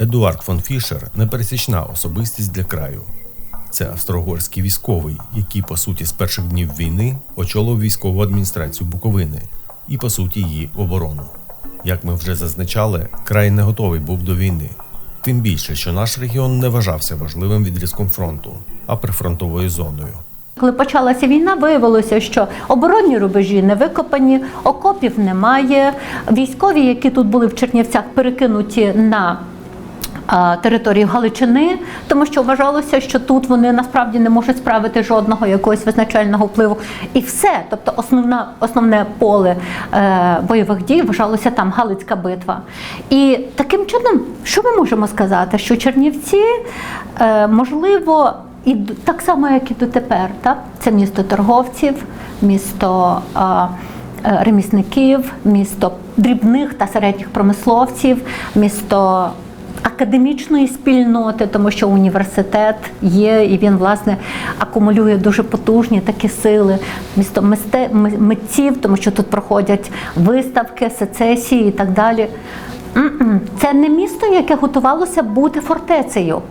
Едуард фон Фішер непересічна особистість для краю. Це австро-угорський військовий, який, по суті, з перших днів війни очолив військову адміністрацію Буковини і, по суті, її оборону. Як ми вже зазначали, край не готовий був до війни. Тим більше, що наш регіон не вважався важливим відрізком фронту, а прифронтовою зоною. Коли почалася війна, виявилося, що оборонні рубежі не викопані, окопів немає. Військові, які тут були в Чернівцях, перекинуті на а, територію Галичини, тому що вважалося, що тут вони насправді не можуть справити жодного якогось визначального впливу. І все, тобто основна, основне поле е, бойових дій вважалося там Галицька битва. І таким чином, що ми можемо сказати? Що Чернівці, е, можливо, і так само, як і дотепер, так? це місто торговців, місто. а, е, Ремісників, місто дрібних та середніх промисловців, місто академічної спільноти, тому що університет є, і він власне акумулює дуже потужні такі сили. Місто митців, тому що тут проходять виставки, сецесії і так далі. Це не місто, яке готувалося бути фортецею.